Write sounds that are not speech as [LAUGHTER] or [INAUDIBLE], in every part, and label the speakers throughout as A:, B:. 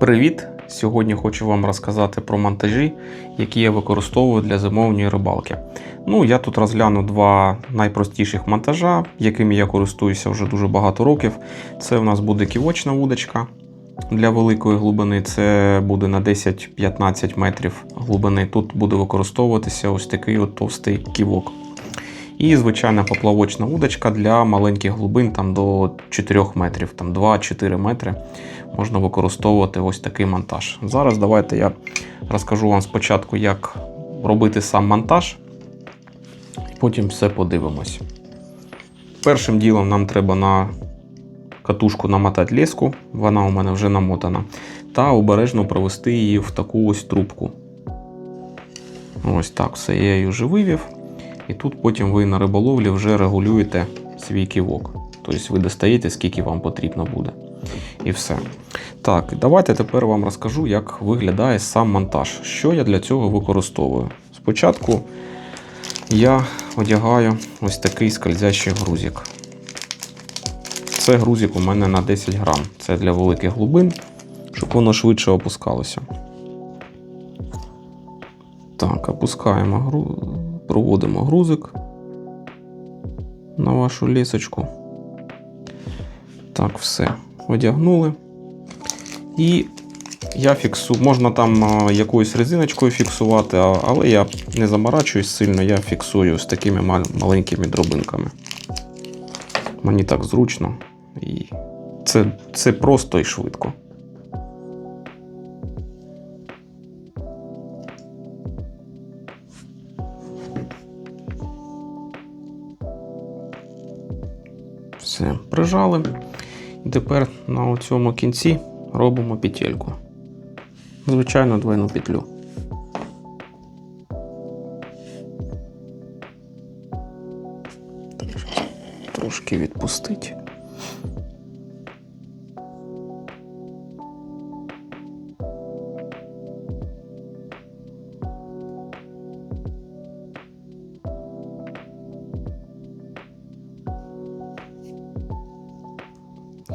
A: Привіт! Сьогодні хочу вам розказати про монтажі, які я використовую для зимовної рибалки. Ну, я тут розгляну два найпростіших монтажа, якими я користуюся вже дуже багато років. Це у нас буде ківочна вудочка для великої глибини. Це буде на 10-15 метрів глибини. Тут буде використовуватися ось такий от товстий ківок. І звичайна поплавочна удочка для маленьких глибин там до 4 метрів, там 2-4 метри можна використовувати ось такий монтаж. Зараз давайте я розкажу вам спочатку, як робити сам монтаж, потім все подивимось. Першим ділом нам треба на катушку намотати леску, вона у мене вже намотана, та обережно провести її в таку ось трубку. Ось так, все я її вже вивів. І тут потім ви на риболовлі вже регулюєте свій ківок. Тобто ви достаєте, скільки вам потрібно буде. І все. Так, давайте тепер вам розкажу, як виглядає сам монтаж. Що я для цього використовую. Спочатку я одягаю ось такий скользящий грузик. Це грузик у мене на 10 грам. Це для великих глибин, щоб воно швидше опускалося. Так, опускаємо гру... проводимо грузик на вашу лісочку. Так, все. Одягнули. І я фіксую, можна там якоюсь резиночкою фіксувати, але я не заморачуюсь сильно, я фіксую з такими маленькими дробинками. Мені так зручно. І це, це просто і швидко. Все, прижали. І тепер на цьому кінці робимо петельку. Звичайно, двойну петлю. Трошки відпустить.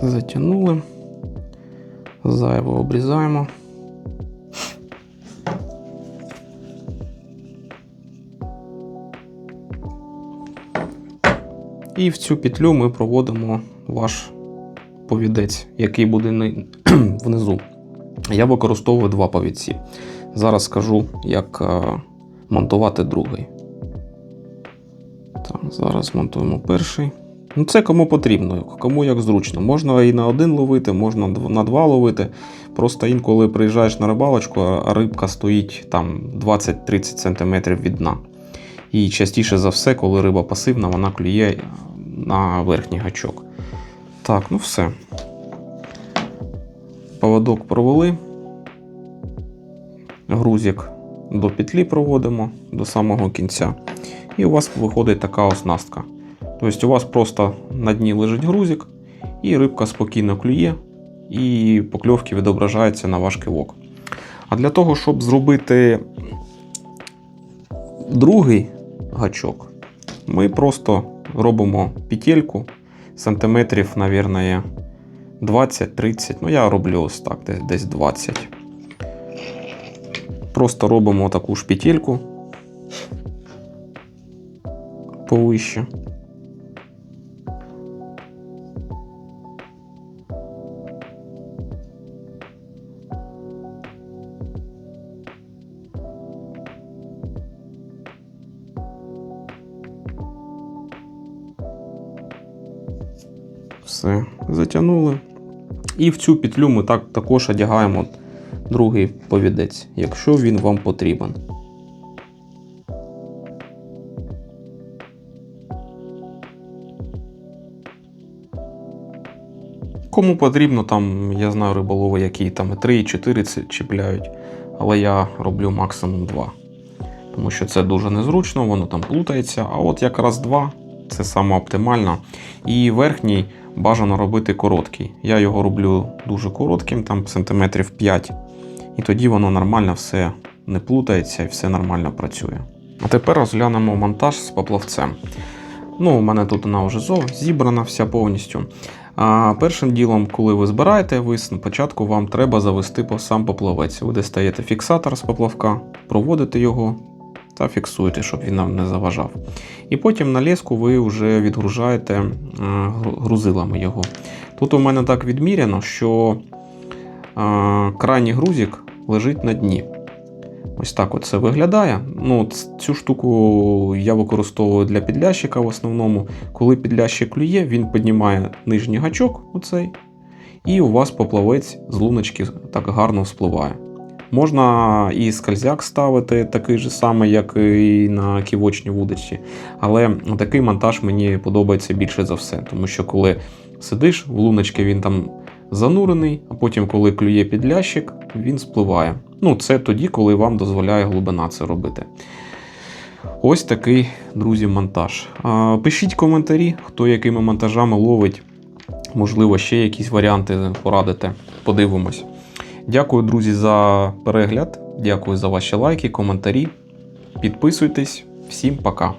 A: Затягнули. Зайво обрізаємо. І в цю петлю ми проводимо ваш повідець, який буде [CLEARS THROAT] внизу. Я використовую два повідці. Зараз скажу, як е, монтувати другий. Так, зараз монтуємо перший. Ну, це кому потрібно, кому як зручно. Можна і на один ловити, можна на два ловити. Просто інколи приїжджаєш на рибалочку, а рибка стоїть там 20-30 см від дна. І частіше за все, коли риба пасивна, вона клює на верхній гачок. Так, ну все. Поводок провели. Грузик до петлі проводимо до самого кінця. І у вас виходить така оснастка. Тобто у вас просто на дні лежить грузик, і рибка спокійно клює, і покльовки відображаються на ваш кивок. А для того, щоб зробити другий гачок, ми просто робимо петельку сантиметрів, мабуть, 20-30. Ну, я роблю ось так, десь- десь 20. Просто робимо таку ж петельку повище. Все, затягнули. І в цю петлю ми так, також одягаємо другий повідець, якщо він вам потрібен. Кому потрібно, там, я знаю риболови, які там і 3, і 4 чіпляють, але я роблю максимум 2. Тому що це дуже незручно, воно там плутається. А от якраз 2 це саме оптимально. І верхній бажано робити короткий. Я його роблю дуже коротким, там сантиметрів 5. І тоді воно нормально все не плутається і все нормально працює. А тепер розглянемо монтаж з поплавцем. Ну, у мене тут вона вже зібрана вся повністю. А першим ділом, коли ви збираєте, ви спочатку вам треба завести сам поплавець. Ви дістаєте фіксатор з поплавка, проводите його та фіксуєте, щоб він нам не заважав. І потім на леску ви вже відгружаєте е, грузилами його. Тут у мене так відміряно, що е, крайній грузик лежить на дні. Ось так от це виглядає. Ну, цю штуку я використовую для підлящика в основному. Коли підлящик клює, він піднімає нижній гачок, оцей, і у вас поплавець з луночки так гарно вспливає. Можна і скальзяк ставити, такий же самий, як і на ківочній вудочці. Але такий монтаж мені подобається більше за все, тому що коли сидиш в луночки, він там занурений, а потім, коли клює підлящик, він спливає. Ну, це тоді, коли вам дозволяє глибина це робити. Ось такий, друзі, монтаж. Пишіть коментарі, хто якими монтажами ловить. Можливо, ще якісь варіанти порадите. Подивимось. Дякую, друзі, за перегляд. Дякую за ваші лайки, коментарі. Підписуйтесь. Всім пока.